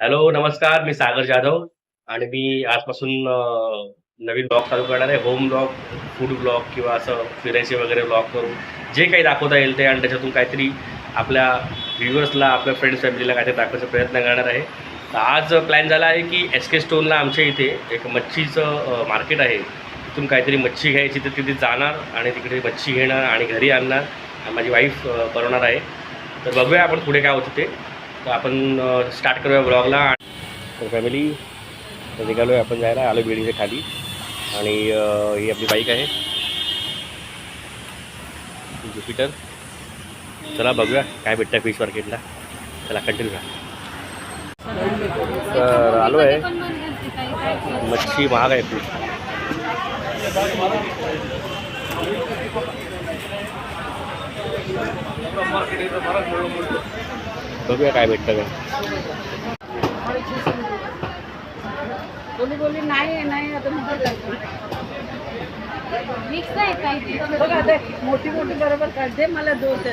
Hello नमस्कार मी सागर जाधव आणि मी आजपासून नवीन ब्लॉग चालू करणार आहे. होम ब्लॉग फूड ब्लॉग किंवा असं फिरायचे वगैरे ब्लॉग करून जे काही दाखवता येईल ते आणि त्याच्यातून काहीतरी आपल्या व्ह्युअर्सला आपल्या फ्रेंड्स फॅमिलीला काहीतरी दाखवायचा प्रयत्न करणार आहे. तर आज प्लॅन झाला आहे की एस के स्टोनला आमच्या इथे एक मच्छीचं मार्केट आहे. तिथून काहीतरी मच्छी घ्यायची तर तिथे जाणार आणि तिकडे मच्छी घेणार आणि घरी आणणार. माझी वाईफ बनवणार आहे. तर बघूया आपण पुढे काय होतं ते. तर आपण स्टार्ट करूया ब्लॉगला तर फॅमिली तर निघालो आहे आपण जायला आलो बिल्डिंगच्या खाली. आणि ही आपली बाईक आहे. ज्युपिटर चला बघूया काय भेटतं फिश मार्केटला चला कंटिन्यू तर आलो आहे मच्छी महाग आहे खूप. बघूया काय भेटतं काय बोली बोली नाही आहे, नाही आता म्हणते मिक्स आहे. काही ते. बघा ते मोठी मोठी बरोबर काढ दे मला दोन दे.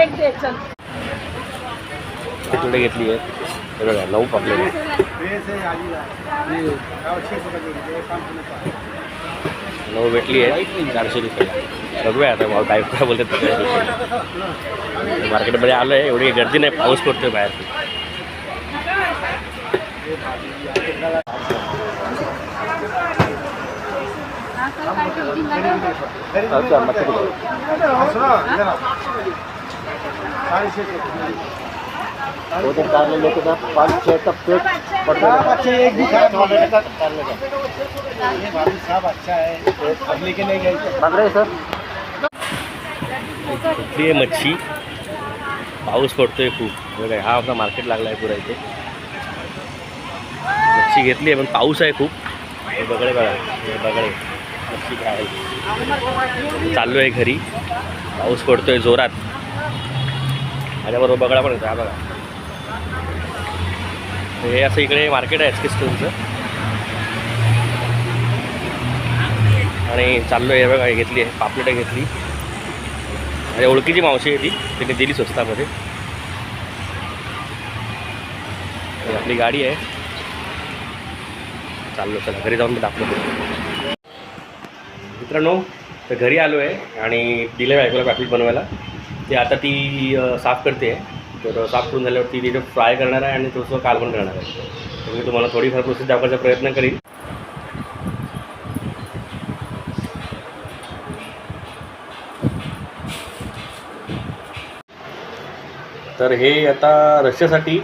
एक दे चल. तिकडे घेतली आहे. हे बघा नऊ पापलेट नऊ भेटली आहे. चारशे रुपये. बघूया आता भाऊ काय काय बोलतात ते. मार्केटमध्ये आलो आहे एवढी गर्दी नाही पाऊस पडतोय बाहेर असं काय ते धिंगाणा अच्छा, मच्छी बघा. वो तो कार लेके था पाँच छः का पेट पड़ता बच्चे एक भी खाया था ऑलरेडी का कार लेगा ये भाभी साहब अच्छा है अब लेके नहीं गए लग रहे सर कुठली आहे मच्छी. पाऊस पडतोय खूप. बघा हा आपला मार्केट लागला आहे पुरा इथे. मच्छी घेतली आहे पण पाऊस आहे खूप. हे बगळे बघा. हे बगळे मच्छी काय चाललो आहे घरी. पाऊस पडतोय जोरात. माझ्याबरोबर बगळा पण येतो हा बघा. हे असं इकडे मार्केट आहे एस के स्टोनचं आणि चाललो आहे हे बघा घेतली आहे. पापलेटं घेतली. आणि ओळखीची मावशी आहे ती. त्यांनी दिली स्वस्तामध्ये. आपली गाडी आहे. चाललो चला घरी जाऊन मी दाखवतो. मित्रांनो तर घरी आलो आहे आणि दिलं ऐकलं प्राफिक बनवायला. ते आता ती साफ करते तर साफ करून झाल्यावरती तिथे फ्राय करणार आहे आणि थोडंसं कालवण करणार आहे. तर मी तुम्हाला थोडीफार प्रोसेस दाखवायचा प्रयत्न करीन. तर हे आता रश्श्यासाठी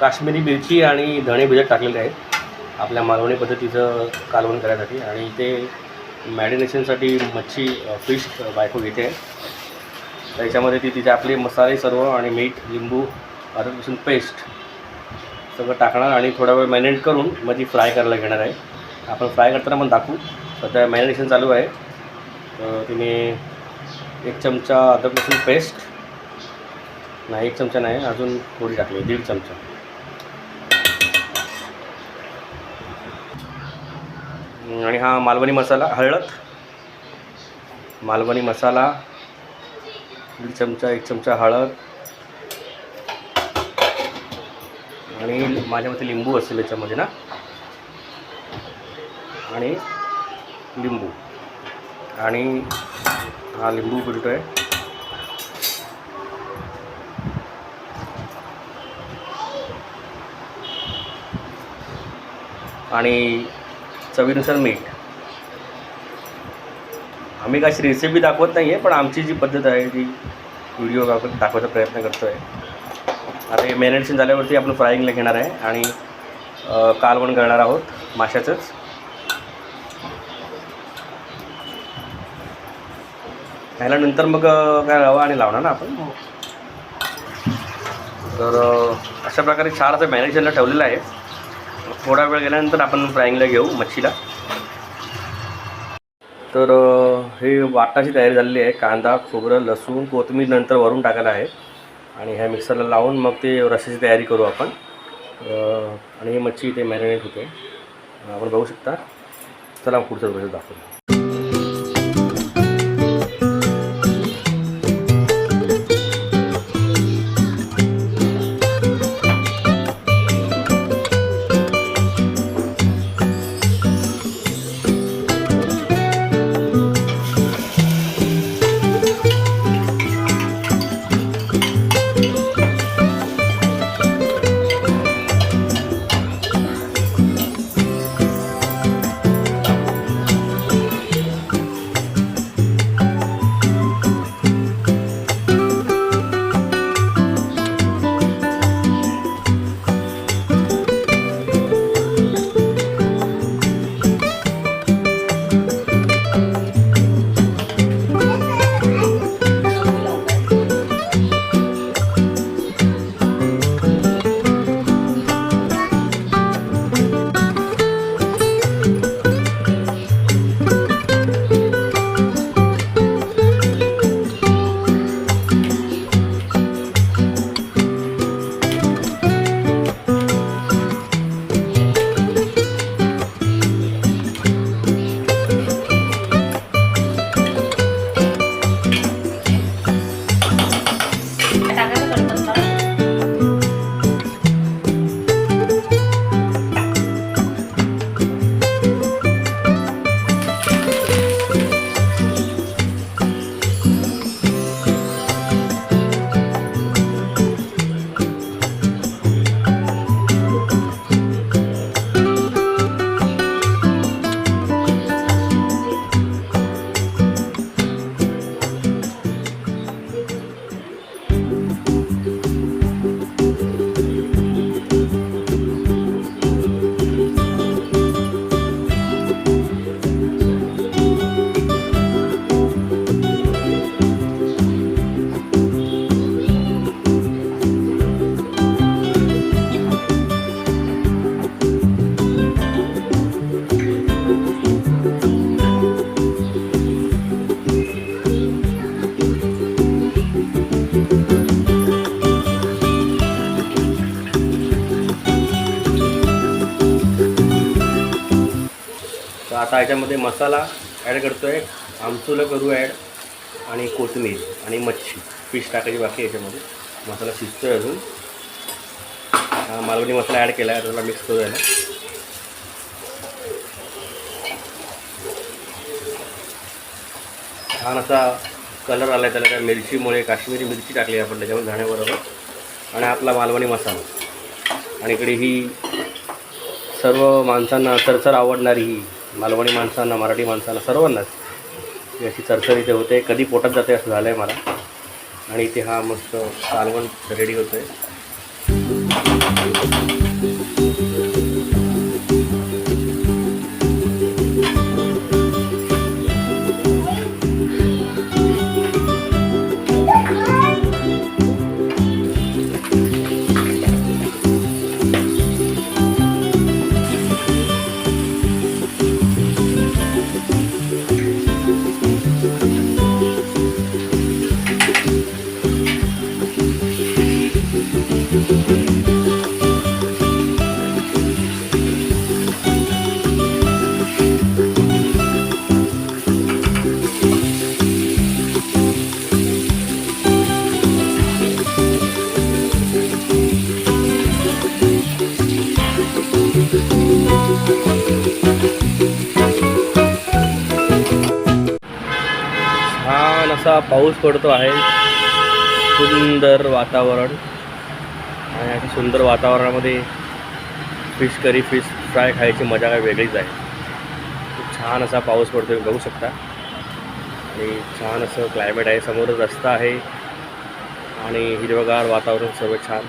काश्मीरी मिरची आणि धणे भिजत टाकलेले आहेत. आपल्या मालवणी पद्धतीचं कालवण करायसाठी आणि ते मॅरिनेशनसाठी मच्छी फिश बायको घेते. आहे त्याच्यामध्ये ती तिचे आपले मसाले सर्व आणि मीठ लिंबू अद्रक लसूण पेस्ट सगळं टाकणार आणि थोडा वेळ मॅरिनेट करून मग ती फ्राय करायला घेणार आहे. आपण फ्राय करताना पण दाखवू. सध्या मॅरिनेशन चालू आहे. तर तिने एक चमचा अदरक लसूण पेस्ट नाही एक चमचा नाही अजून थोडी टाकली दीड चमचा. आणि हा मालवणी मसाला हळद. मालवणी मसाला दीड चमचा एक चमचा हळद. आणि माझ्या मते लिंबू असेल याच्यामध्ये ना. आणि लिंबू. आणि हा लिंबू पिळतो आहे? आणि चवीनुसार मीठ. आम्ही कशी रेसिपी दाखवत नाही आहे पण आमची जी पद्धत आहे ती व्हिडिओ दाखव दाखवायचा प्रयत्न करतो आहे आता हे मॅरिनेशन झाल्यावरती आपण फ्राईंगला घेणार आहे आणि कालवण करणार आहोत माशाचंच. ह्याला मग अ, काय रवा आणि लावणार ना आपण? तर अ, अशा प्रकारे छान असं मॅरिनेशनला ठेवलेलं आहे. थोडा वेळ गेल्यानंतर आपण फ्राईंगला घेऊ मच्छीला. तर हे वाटाची तयारी झालेली आहे. कांदा खोबरं लसूण कोथिंबीर नंतर वरून टाकायला आहे. आणि ह्या मिक्सरला लावून मग ते रशाची तयारी करू आपण. आणि ही मच्छी इथे मॅरिनेट होते. आपण बघू शकता. चला पुढचं प्रोसेस आता याच्यामध्ये मसाला ॲड करतो आहे आमचुलं करू ॲड आणि कोथिंबीर आणि मच्छी. फिश टाकायची बाकी याच्यामध्ये. मसाला शिजतो आहे अजून मालवणी मसाला ॲड केला आहे त्याला मिक्स करू याला. छान असा कलर आला आहे त्याला. त्या मिरचीमुळे काश्मीरी मिरची टाकली आपण त्याच्यामध्ये जाण्याबरोबर आणि आपला मालवणी मसाला. आणि इकडे ही सर्व माणसांना सरसर आवडणारी ही मालवणी माणसांना मराठी माणसांना सर्वांनाच. ही अशी चरचर इथे होते. कधी पोटात जाते असं झालं आहे मला. आणि इथे हा मस्त कालवण रेडी होतो आहे छान असा पाऊस पडतो आहे. सुंदर वातावरण. आणि अशा सुंदर वातावरणामध्ये फिश करी फिश फ्राय खायची मजा काय वेगळीच आहे. खूप छान असा पाऊस पडतो बघू शकता. आणि छान असं क्लायमेट आहे समोर रस्ता आहे. आणि हिरवगार वातावरण सर्व छान.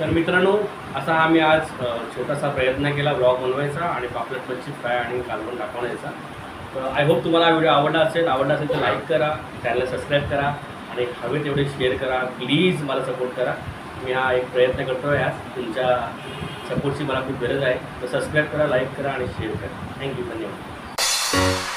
तर मित्रांनो असा आम्ही आज छोटासा प्रयत्न केला ब्लॉग बनवायचा आणि पापलेट मच्छी फ्राय आणि कालवण दाखवण्याचा. तर आय होप तुम्हाला व्हिडिओ आवडला असेल. आवडला असेल तर लाईक करा चॅनल सबस्क्राईब करा आणि हवे तेवढे शेअर करा. प्लीज मला सपोर्ट करा. मी हा एक प्रयत्न करतो आहे आज तुमच्या सपोर्टची मला खूप गरज आहे. तर सबस्क्राईब करा लाईक करा आणि शेअर करा. थँक्यू धन्यवाद.